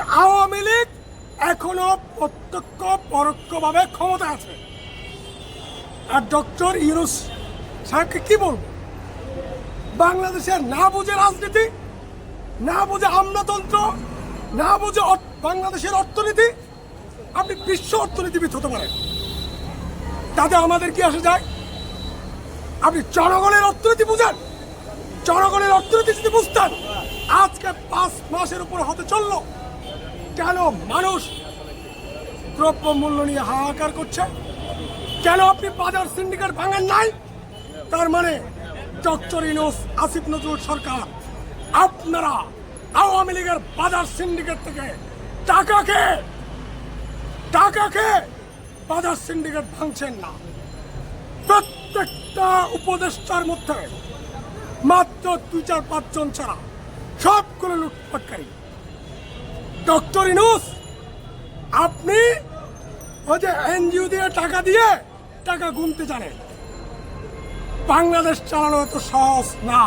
যে আওয়ামী লীগ এখনও প্রত্যক্ষ, পরোক্ষভাবে ক্ষমতা আছে। আর ডক্টর ইউনুস সাহেবকে কি বলব? বাংলাদেশের না বুঝে রাজনীতি, না বুঝে আমলাতন্ত্র, না বুঝে বাংলাদেশের অর্থনীতি, আপনি বিশ্ব অর্থনীতিবিদ হতে পারেন। তাতে আমাদের কি আসে যায়? আপনি জনগণের অর্থনীতি বুঝেন। জনগণের অর্থনীতি যদি বুঝতেন, আজকে পাঁচ মাসের উপর হতে চলল। কেন মানুষ দ্রব্য মূল্য নিয়ে হাহাকার করছে? কেন আপনি বাজার সিন্ডিকেট ভাঙেন নাই? তার মানে ডক্টর ইনোস আসিফ নজরুল সরকার, আপনারা আওয়ামী লীগের বাজার সিন্ডিকেট থেকে টাকা খেয়ে টাকা খেয়ে বাজার সিন্ডিকেট ভাঙছেন না। প্রত্যেকটা উপদেষ্টার মধ্যে মাত্র দুই চার পাঁচজন ছাড়া সবগুলো লুটপাটকারী। ডক্টর ইনুস, আপনি ওই যে এনজিও দিয়ে টাকা দিয়ে টাকা গুনতে জানেন। বাংলাদেশ চালানো এত সহজ না।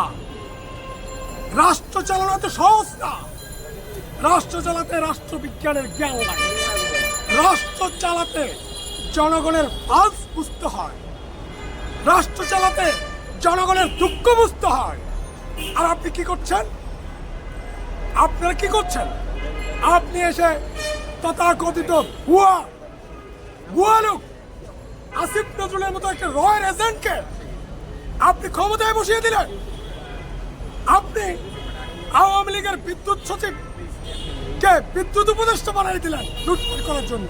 রাষ্ট্র চালানো এত সহজ না। রাষ্ট্র চালাতে রাষ্ট্রবিজ্ঞানের জ্ঞান লাগে। রাষ্ট্র চালাতে জনগণের পালস বুঝতে হয়। রাষ্ট্র চালাতে জনগণের দুঃখ বুঝতে হয়। আর আপনি কি করছেন? আপনারা কি করছেন? আপনি এসে তথাকথিত ভুয়া ভুয়া লোক, আসিফ নজরুলের মতো একটা রয়্যাল এজেন্টকে আপনি ক্ষমতায় বসিয়ে দিলেন। আপনি আওয়ামী লীগের বিদ্যুৎ সচিব কে বিদ্যুৎ উপদেষ্টা বানিয়ে দিলেন লুটপাট করার জন্য।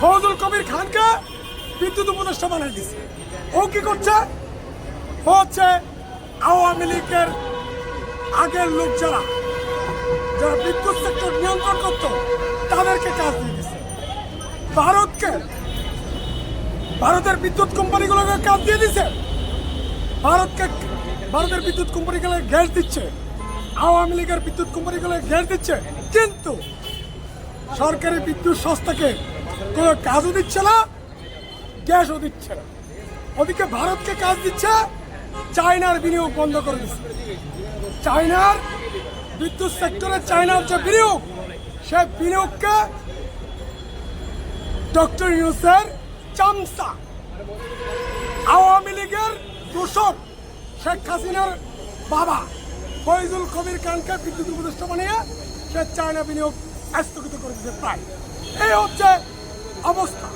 ফজল কবির খানকে বিদ্যুৎ উপদেষ্টা বানিয়ে দিচ্ছে ও কি করছে? ও হচ্ছে আওয়ামী লীগের আগের লোক যারা যারা বিদ্যুৎ সেক্টর নিয়ন্ত্রণ করত, তাদেরকে কাজ দিয়ে দিচ্ছে ভারতকে, ভারতের বিদ্যুৎ কোম্পানিগুলোকে কাজ দিয়ে দিছে। ভারতকে, ভারতের বিদ্যুৎ কোম্পানিগুলো গ্যাস দিচ্ছে। আওয়ামী লীগের বিদ্যুৎ কোম্পানিগুলো গ্যাস দিচ্ছে। কিন্তু সরকারি বিদ্যুৎ সংস্থাকে কোনো কাজও দিচ্ছে না, গ্যাসও দিচ্ছে না। ওদিকে ভারতকে কাজ দিচ্ছে, চায়নার বিনিয়োগ বন্ধ করে দিচ্ছে। চায়নার বিদ্যুৎ সেক্টরে চায়নার যে বিনিয়োগ। সে বিনিয়োগকে ডক্টর ইউসের চামচা। আওয়ামী লীগের দূষণ শেখ হাসিনার বাবা ফয়জুল কবির খানকে বিদ্যুৎ উপদেষ্টা বানিয়ে সে চায়না বিনিয়োগ স্থগিত করে দিতে প্রায়। এই হচ্ছে অবস্থা।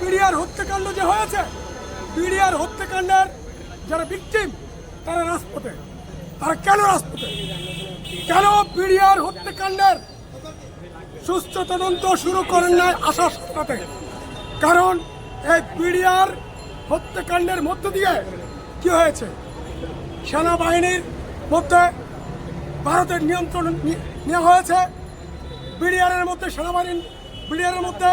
বিডিআর হত্যাকাণ্ড যে হয়েছে, বিডিআর হত্যাকাণ্ডের যারা ভিকটিম তারা রাজপথে। তারা কেন রাজপথে? কেন বিডিআর হত্যাকাণ্ডের সুস্থ তদন্ত শুরু করেন নাই আশার সাথে কারণ এই বিডিআর হত্যাকাণ্ডের মধ্য দিয়ে কি হয়েছে? সেনাবাহিনীর মধ্যে ভারতের নিয়ন্ত্রণ নেওয়া হয়েছে। বিডিআরের মধ্যে সেনাবাহিনী বিডিআরের মধ্যে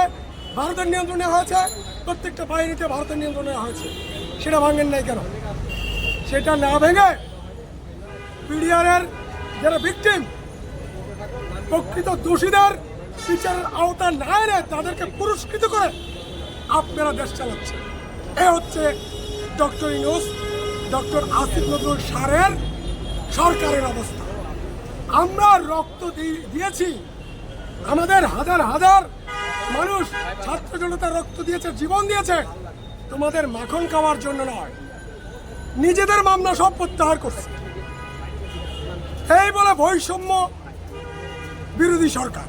ভারতের নিয়ন্ত্রণ নেওয়া হয়েছে। প্রত্যেকটা বাহিনীতে ভারতের নিয়ন্ত্রণ নেওয়া হয়েছে। সেটা ভাঙেন নাই কেন? সেটা না ভেঙে বিডিআরের যারা ভিকটিম প্রকৃত দোষীদের বিচারের আওতা না এনে তাদেরকে পুরস্কৃত করে আপনারা দেশ চালাচ্ছেন। এ হচ্ছে ডক্টর ইউনুস, ডক্টর আসিফ নজরুল সারের সরকারের অবস্থা। আমরা রক্ত দিয়েছি। আমাদের হাজার হাজার মানুষ ছাত্র জনতা রক্ত দিয়েছে, জীবন দিয়েছে। তোমাদের মাখন খাওয়ার জন্য নয়। নিজেদের মামলা সব প্রত্যাহার করছে। এই বলে বৈষম্য বিরোধী সরকার।